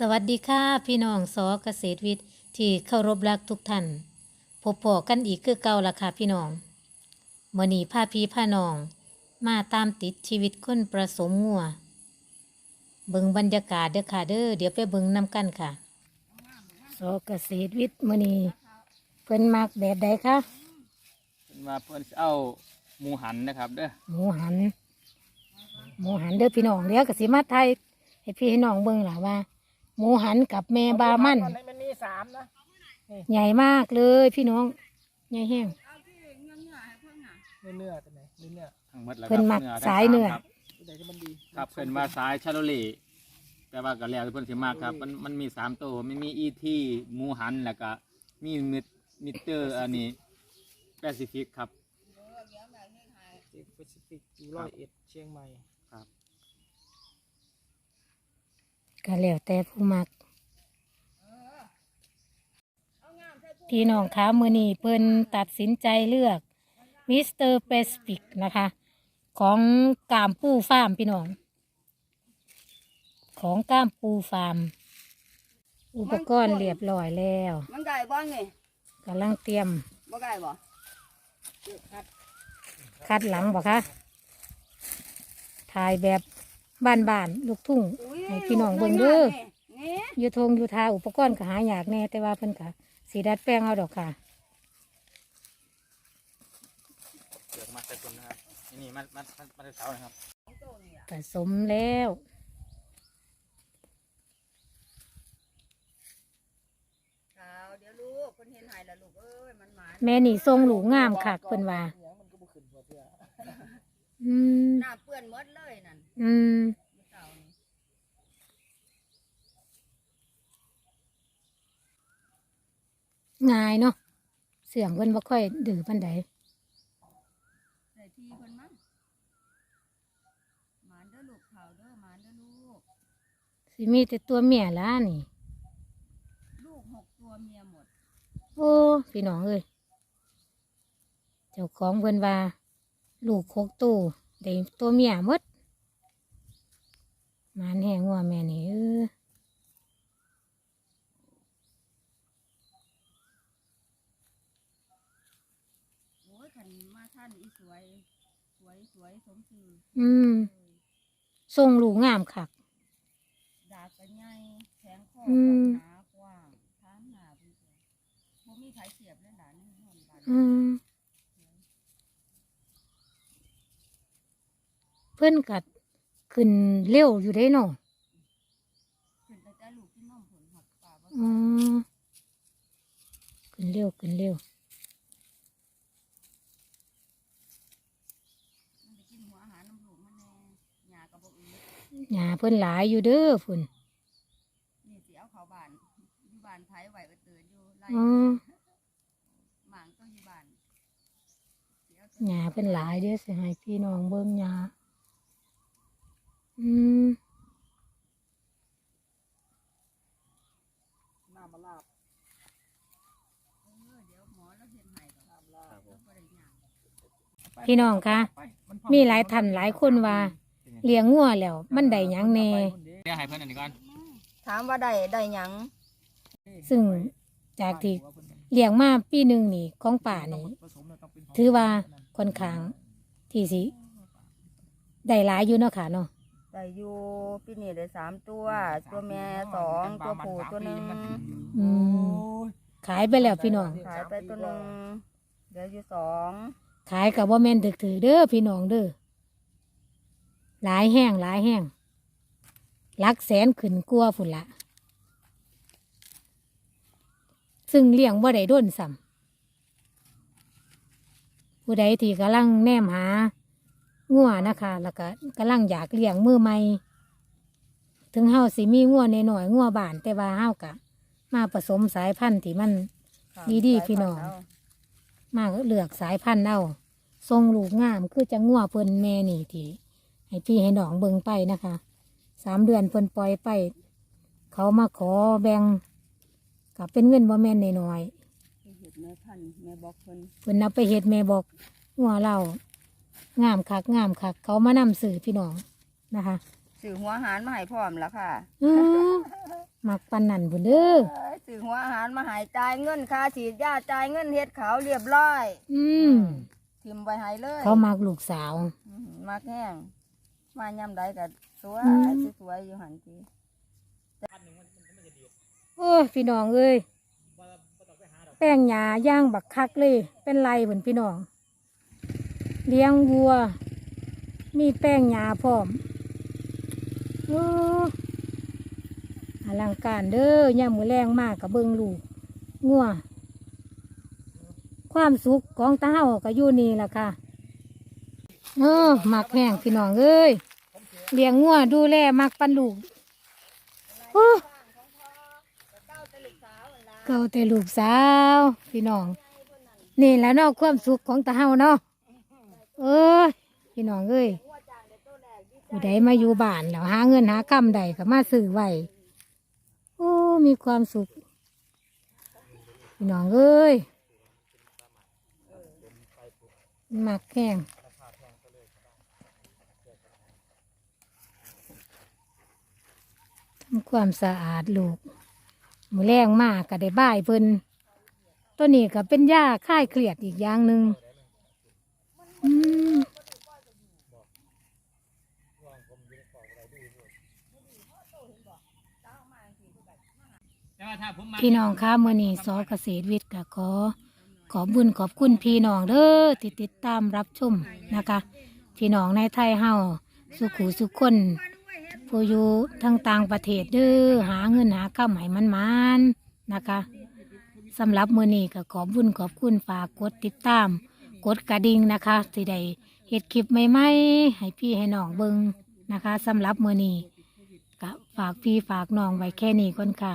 สวัสดีค่ะ พี่น้องสอเกษตรวิทย์ที่เคารพรักทุกท่านพบพอกันอีกคือเก่าละค่ะพี่น้องมื่อนี้พาพี่พาน้อง มาตามติดชีวิตคนประสมงัวเบิ่งบรรยากาศเด้อค่ะเด้อเดี๋ยวไปเบิ่งนำกันค่ะสอเกษตรวิทย์มื่อนี้เพิ่นมักแบบใดคะเพิ่นว่าเพิ่นสิเอาหมูหันนะครับเด้อหมูหันหมูหันเด้อพี่น้องเดี๋ยวกสิมาไทยให้พี่ให้น้องเบิ่งล่ะว่า หมูหันกับแม่บามันมันมีสามนะใหญ่มากเลยพี่น้องใหญ่แห้งเนื้อเนื้อตัวไหนเนื้อเนื้อทั้งหมดแล้วเพิ่นมักครับสายเนื้อครับตัวไหนที่มันดีครับเพิ่นมาสายชาโลเล่แต่ว่าก็แล้วแต่เพิ่นสิมากครับ มันมันมีสามตัวมันมีอีทีหมูหันแล้วก็มีมิดมิเตอร์อันนี้แปซิฟิกครับเจ็กแปซิฟิกอยู่ร้อยเอ็ดเชียงใหม่ครับ ก็แล้วแต่ผู้มักพี่น้องคะมือนี้เพิ่นตัดสินใจเลือกมิสเตอร์เปสปิกนะคะ ของกามปูฟาร์มพี่น้อง ของก้ามปูฟาร์ม อุปกรณ์เรียบร้อยแล้วมันไก่บ้างไงกำลังเตรียมบ่ไก่บ่คัดหลังบอกคะถ่ายแบบ บ้านๆลูกทุ่งให้พี่น้องเบิ่งเด้อนี่อยู่ทงอยู่ทาอุปกรณ์ก็หาอยากแน่แต่ว่าเพิ่นก็สีดัดแป้งเอาดอกค่ะเลือกมาใส่คนนะครับนี่นี่มันมันมันมันเสานะครับผสมแล้วขาวเดี๋ยวลูกเพิ่นเห็นหายแล้วลูกเอ้ยมันหมาแม่นี่ทรงหลูงามค่ะเพิ่นว่าเหลืองมันก็บุขึ้นหัวเพื่ออืมหน้าเปื้อนหมดเลยนั่น อืมมื้อเช้านี่ง่ายเนาะเสียงเพิ่นบ่ค่อยดื้อปานใดใส่ทีเพิ่นมั้งหมานเด้อลูกขาวเด้อหมานเด้อลูก สิมีแต่ตัวเมียล่ะนี่ ลูกหกตัวเมียหมด โอ้พี่น้องเอ้ยเจ้าของเพิ่นว่า ลูกโคกตู้ได้ตัวเมียหมด มานแหงว่าแม่นี่เออโอ้ยคันมาท่านอีสวย สวยสวยสมชื่ออืมทรงหลูงามคักดาบก็ใหญ่แข็งคออืมหนากว้างทานหน้าเพิ่นจ้ะบ่มีไผเสียบเลยหลานนี่ห้องบ้านอืมเพิ่นกัด ขึ้นเร็วอยู่ได้เนาะขึ้นแต่ลูกที่น้องผลหักป่าว่าอืมขึ้นเร็วขึ้นเร็วมันไปกินหัวอาหารน้ำลูกมันแน่หญ้ากับบ่อือหญ้าเพิ่นหลายอยู่เด้อพุ่นนี่สิเอาเข้าบ้านอยู่บ้านไผไหวไปเตือนอยู่ไล่อืมหมางต้องอยู่บ้านสิเอาหญ้าเพิ่นหลายเด้อสิให้พี่น้องเบิ่งหญ้า อืมหน้ามาลาบเออเดี๋ยวหมอแล้วเฮ็ดให้ดอกน้ำลาบแล้วบ่ได้หยังพี่น้องคะไปนพอมีหลายท่านหลายคนว่าเลี้ยงงัวแล้ว มันได้หยังแน่เดี๋ยวให้เพิ่นอันนี้ก่อนถามว่าได้ได้หยังซึ่งจากที่เลี้ยงมาปีหนึ่งนี่ของป่านี่ผสมแล้วต้องเป็นของถือว่าค่อนข้างที่สิได้หลายอยู่เนาะค่ะเนาะ ได้อยู่ปีนี้ได้สามตัว ตัวแม่สองตัวผู้ตัวหนึงอืม ขายไปแล้วพี่น้อง ขายไปตัวหนึงเหลืออยู่สองขายกับว่าแม่นถึกถือเด้อพี่น้องเด้อหลายแห้งหลายแห้งหลักแสนขึ้นกลัวาฝุ่นละ ซึ่งเลี้ยงบ่ได้ด้นซ้ำผู้ใดที่กำลังแนมหา งัวนะคะ แล้วก็กำลังอยากเลี้ยงมือใหม่ ถึงเฮาสิมีงัวในหน่อยๆงัวบาน แต่ว่าเฮากะ มาผสมสายพันธุ์ที่มันดีๆพี่น้อง มาเลือกสายพันธุ์เอาทรงลูกงามคือจะงัวเพิ่นแม่นี่ที่ให้พี่ให้น้องเบิ่งไปนะคะ สามเดือนเพิ่นปล่อยไป เขามาขอแบ่งกับเป็นเงินบ่แม่นน้อยเห็ดแม่พันธุ์แม่บอกเพิ่นๆเพิ่นนับไปเฮ็ดแม่บอกงัวเรา งามคักงามคักเขามานำสื่อพี่น้องนะคะซื้อหัวอาหารมาให้พร้อมแล้วค่ะอื้อมักปันนั่นพุ่นเด้อเอ้ยซื้อหัวอาหารมาใหายจ่ายเงินค่าฉีดยาจ่ายเงินเฮ็ดขาวเรียบร้อย อืมทิมไว้ให้เลย เขามักลูกสาวอืมมักแห้งมายามใดก็สวยอืมสวยอยู่หันทีโอ้ยพี่น้องเอ้ยแป้งหยาย่างบักคักเลย เป็นไรเหมือนพี่น้อง เลี้ยงวัว มีแป้งหยาพร้อมโอ้อลังการเด้อย่ามมือแรงมากกับเบิงลูกงัว ความสุขของตาเฮาก็อยู่นี่ะค่ะเออมักแห้งพี่น้องเอ้ยเลี้ยงงัวดูแลมักปันลูกโอ้เก่าแต่ลูกสาว พี่น้อง นี่แหล้วเนาะความสุขของตาเฮาเนาะ เอ้ยพี่น้องเอ้ยผู้ใดมาอยู่บ้านแล้วหาเงินหาคำใดก็มาซื้อไว้โอ้มีความสุข พี่น้องเอ้ยหมักแข้งทำความสะอาดลูกมือแรงมากก็ได้บ่ายเพิ่นตัวนี้ก็เป็นยาคลายเครียดอีกอย่างหนึ่งอืม แต่ว่าถ้าผมมา พี่น้องคะมื่อนี้สอเกษตรวิทย์ก็ขอ ขอบุญขอบคุณพี่น้องเด้อที่ติดตามรับชมนะคะ พี่น้องในไทยเฮาสุขูสุขคนผู้อยู่ทั้งต่างประเทศเด้อหาเงินหาข้าวให้มันมันๆนะคะสำหรับมือนี้ก็ขอบุญขอบคุณฝากกดติดตาม กดกระดิ่งนะคะสิได้เฮ็ดคลิปใหม่ๆให้พี่ให้น้องเบิงนะคะสำหรับมือนี้ก็ฝากพี่ฝากน้องไว้แค่นี้ก่อนค่ะ